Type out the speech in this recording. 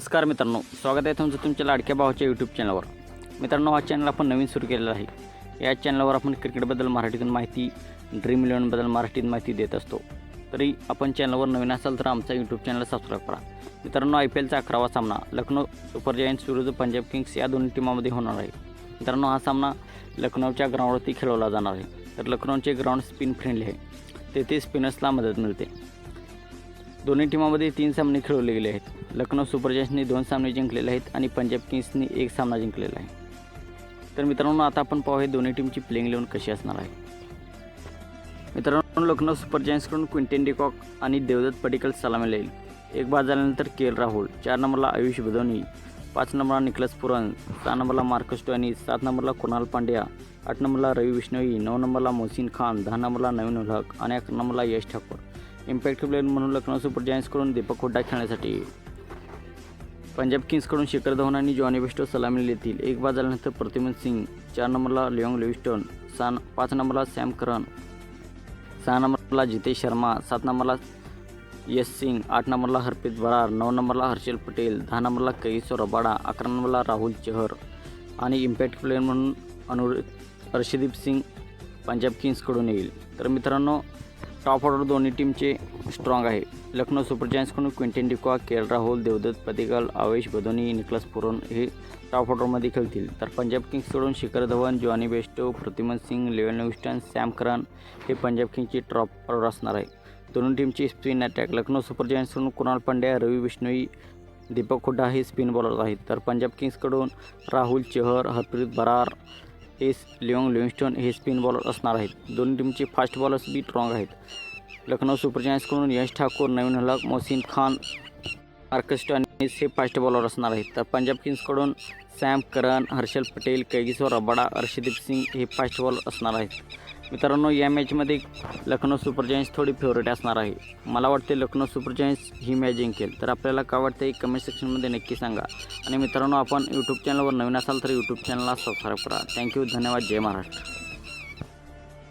नमस्कार मित्रांनो स्वागत आहे तुमचं तुमच्या लाडक्या भावाच्या यूट्यूब चॅनलवर मित्रांनो हा चॅनल आपण नवीन सुरू केलेला आहे. या चॅनलवर आपण क्रिकेटबद्दल मराठीतून माहिती ड्रीम इलेवनबद्दल मराठीत माहिती देत असतो. तरी आपण चॅनलवर नवीन असाल तर आमचा यूट्यूब चॅनल सबस्क्राईब करा. मित्रांनो आय पी एलचा अकरावा सामना लखनौ सुपर जायंट्स विरुद्ध पंजाब किंग्स या दोन्ही टीमामध्ये होणार आहे. मित्रांनो हा सामना लखनौच्या ग्राउंडवरती खेळवला जाणार आहे. तर लखनौचे ग्राउंड स्पिन फ्रेंडली आहे. तेथे स्पिनर्सला मदत मिळते. दोन्ही टीमामध्ये तीन सामने खेळवले गेले आहेत. लखनौ सुपर जायंट्सनी दोन सामने जिंकलेले आहेत आणि पंजाब किंग्सनी एक सामना जिंकलेला आहे. तर मित्रांनो आता आपण पाहूया दोन्ही टीमची प्लेइंग इलेव्हन कशी असणार आहे. मित्रांनो लखनौ सुपर जायंट्सकडून क्विंटेन डिकॉक आणि देवदत्त पडिकल सलामी येईल एक बाद झाल्यानंतर के एल राहुल चार नंबरला आयुष बुधवनी पाच नंबरला निकलस पुरन सहा नंबरला मार्कस टोनी सात नंबरला कुणाल पांड्या आठ नंबरला रवी विष्णवी नऊ नंबरला मोहसिन खान दहा नंबरला नवीन उलहक आणि अकरा नंबरला यश ठाकूर. इम्पॅक्ट प्लेअर म्हणून लखनौ सुपर जायंट्सकडून दीपक हुड्डा खेळण्यासाठी. पंजाब किंग्सकडून शिखर धवन आणि जॉनी बेस्टो सलामी येतील एक बाद झाल्यानंतर प्रतिमन सिंग चार नंबरला लिओंग लिविस्टन सहा पाच नंबरला सॅम करन सहा नंबरला जितेश शर्मा सात नंबरला यश सिंग आठ नंबरला हरप्रीत बरार नऊ नंबरला हर्षल पटेल दहा नंबरला कैसो रबाडा अकरा नंबरला राहुल चहर आणि इम्पॅक्ट प्लेअर म्हणून अनुर अर्षदीप सिंग पंजाब किंग्सकडून येईल. तर मित्रांनो टॉप ऑर्डर दोन्ही टीमचे स्ट्रॉंग आहे. Lucknow super जायंट्सकडून Quinton de Kock K L Rahul Devdutt Padikkal Avesh Badoni Nicholas Pooran हे टॉप ऑर्डरमध्ये खेळतील. तर पंजाब किंग्सकडून Shikhar Dhawan Jonny Bairstow Prabhsimran Singh eleven Winston Sam Curran हे पंजाब किंग्सची टॉप ऑर्डर असणार आहे. दोन्ही टीमची स्पिन अटॅक लखनौ सुपर जायंट्सकडून कुणाल पांड्या रवी विष्णोई दीपक हुड्डा हे स्पिन बॉलर आहेत. तर पंजाब किंग्सकडून राहुल चहर हरप्रीत बरार एस लिओंग लिव्हिंगस्टोन हे स्पिन बॉलर असणार आहेत. दोन्ही टीमचे फास्ट बॉलर्स बी स्ट्रॉंग आहेत. लखनौ सुपर जायन्ट्सकडून यश ठाकूर नवीन हलक मोहसिन खान मार्कस टॉनिस हे फास्ट बॉलर असणार आहेत. तर Punjab किंग्सकडून Sam Curran Harshal Patel Kagiso Rabada Arshdeep Singh हे फास्ट बॉलर असणार आहेत. मित्रांनो या मॅचमध्ये लखनौ सुपर जायन्स थोडी फेवरेट असणार आहे. मला वाटते लखनौ सुपर जायन्स ही मॅच जिंकेल. तर आपल्याला काय वाटतं हे कमेंट सेक्शनमध्ये नक्की सांगा. आणि मित्रांनो आपण यूट्यूब चॅनलवर नवीन असाल तर यूट्यूब चॅनलला सबस्क्राईब करा. थँक्यू धन्यवाद. जय महाराष्ट्र.